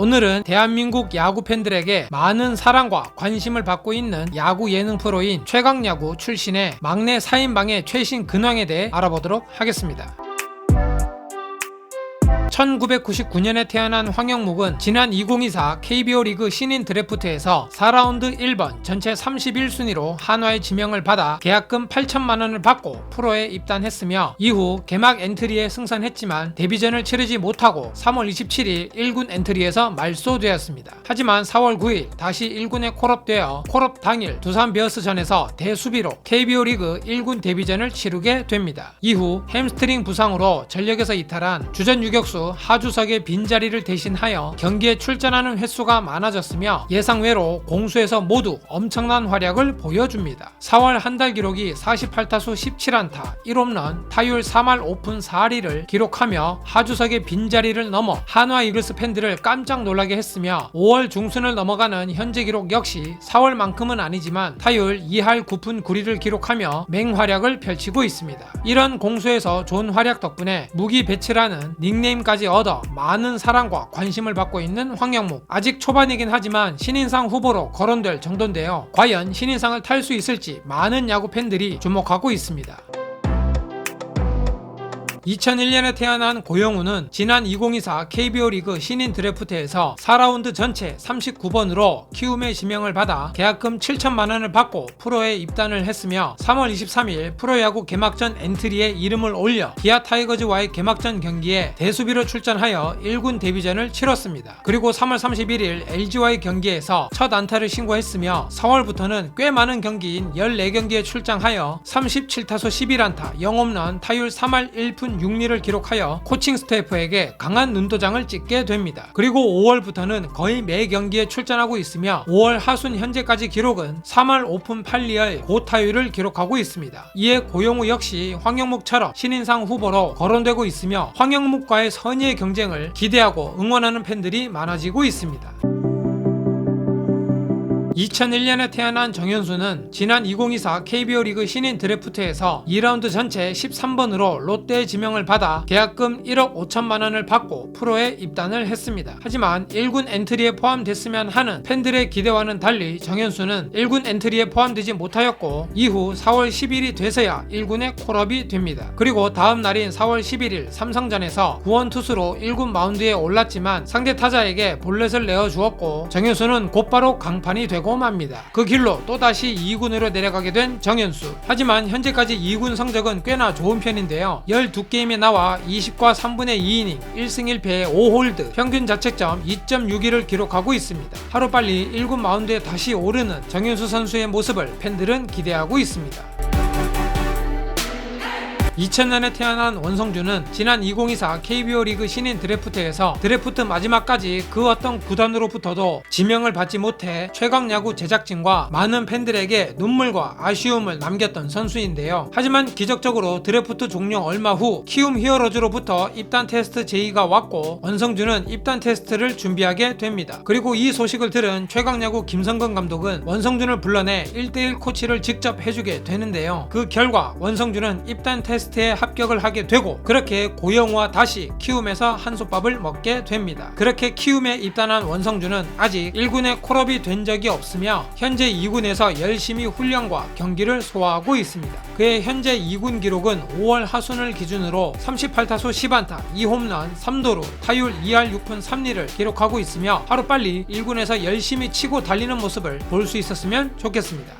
오늘은 대한민국 야구 팬들에게 많은 사랑과 관심을 받고 있는 야구 예능 프로인 최강야구 출신의 막내 4인방의 최신 근황에 대해 알아보도록 하겠습니다. 1999년에 태어난 황영묵은 지난 2024 KBO 리그 신인 드래프트에서 4라운드 1번 전체 31순위로 한화의 지명을 받아 계약금 8천만 원을 받고 프로에 입단했으며 이후 개막 엔트리에 승선했지만 데뷔전을 치르지 못하고 3월 27일 1군 엔트리에서 말소되었습니다. 하지만 4월 9일 다시 1군에 콜업되어 콜업 당일 두산 베어스전에서 대수비로 KBO 리그 1군 데뷔전을 치르게 됩니다. 이후 햄스트링 부상으로 전력에서 이탈한 주전 유격수 하주석의 빈자리를 대신하여 경기에 출전하는 횟수가 많아졌으며 예상외로 공수에서 모두 엄청난 활약을 보여줍니다. 4월 한 달 기록이 48타수 17안타 1홈런 타율 3할 오픈 4리를 기록하며 하주석의 빈자리를 넘어 한화 이글스 팬들을 깜짝 놀라게 했으며 5월 중순을 넘어가는 현재 기록 역시 4월만큼은 아니지만 타율 2할 9푼 9리를 기록하며 맹활약을 펼치고 있습니다. 이런 공수에서 좋은 활약 덕분에 무기 배치라는 닉네임 까지 얻어 많은 사랑과 관심을 받고 있는 황영묵. 아직 초반이긴 하지만 신인상 후보로 거론될 정도인데요. 과연 신인상을 탈 수 있을지 많은 야구 팬들이 주목하고 있습니다. 2001년에 태어난 고영우는 지난 2024 KBO 리그 신인 드래프트에서 4라운드 전체 39번으로 키움의 지명을 받아 계약금 7천만 원을 받고 프로에 입단을 했으며 3월 23일 프로야구 개막전 엔트리에 이름을 올려 기아 타이거즈와의 개막전 경기에 대수비로 출전하여 1군 데뷔전을 치렀습니다. 그리고 3월 31일 LG와의 경기에서 첫 안타를 신고했으며 4월부터는 꽤 많은 경기인 14경기에 출장하여 37타수 11안타 0홈런 타율 3할 1푼 6리를 기록하여 코칭 스태프에게 강한 눈도장을 찍게 됩니다. 그리고 5월부터는 거의 매 경기에 출전하고 있으며 5월 하순 현재까지 기록은 3할 오픈 8리의 고타율을 기록하고 있습니다. 이에 고용우 역시 황영묵처럼 신인상 후보로 거론되고 있으며 황영묵과의 선의의 경쟁을 기대하고 응원하는 팬들이 많아지고 있습니다. 2001년에 태어난 정현수는 지난 2024 KBO 리그 신인 드래프트에서 2라운드 전체 13번으로 롯데의 지명을 받아 계약금 1억 5천만 원을 받고 프로에 입단을 했습니다. 하지만 1군 엔트리에 포함됐으면 하는 팬들의 기대와는 달리 정현수는 1군 엔트리에 포함되지 못하였고 이후 4월 10일이 돼서야 1군에 콜업이 됩니다. 그리고 다음 날인 4월 11일 삼성전에서 구원 투수로 1군 마운드에 올랐지만 상대 타자에게 볼넷을 내어 주었고 정현수는 곧바로 강판이 되고 맙니다. 그 길로 또다시 2군으로 내려가게 된 정현수. 하지만 현재까지 2군 성적은 꽤나 좋은 편인데요. 12게임에 나와 20과 3분의 2이닝, 1승 1패 5홀드, 평균 자책점 2.61을 기록하고 있습니다. 하루빨리 1군 마운드에 다시 오르는 정현수 선수의 모습을 팬들은 기대하고 있습니다. 2000년에 태어난 원성준은 지난 2024 KBO 리그 신인 드래프트에서 드래프트 마지막까지 그 어떤 구단으로부터도 지명을 받지 못해 최강 야구 제작진과 많은 팬들에게 눈물과 아쉬움을 남겼던 선수인데요. 하지만 기적적으로 드래프트 종료 얼마 후 키움 히어로즈로부터 입단 테스트 제의가 왔고 원성준은 입단 테스트를 준비하게 됩니다. 그리고 이 소식을 들은 최강 야구 김성근 감독은 원성준을 불러내 1대1 코치를 직접 해주게 되는데요. 그 결과 원성준은 입단 테스트 테스트에 합격을 하게 되고 그렇게 고영우와 다시 키움에서 한솥밥을 먹게 됩니다. 그렇게 키움에 입단한 원성준은 아직 1군에 콜업이 된 적이 없으며 현재 2군에서 열심히 훈련과 경기를 소화하고 있습니다. 그의 현재 2군 기록은 5월 하순을 기준으로 38타수 10안타, 2홈런, 3도루, 타율 2할 6푼 3리를 기록하고 있으며 하루빨리 1군에서 열심히 치고 달리는 모습을 볼 수 있었으면 좋겠습니다.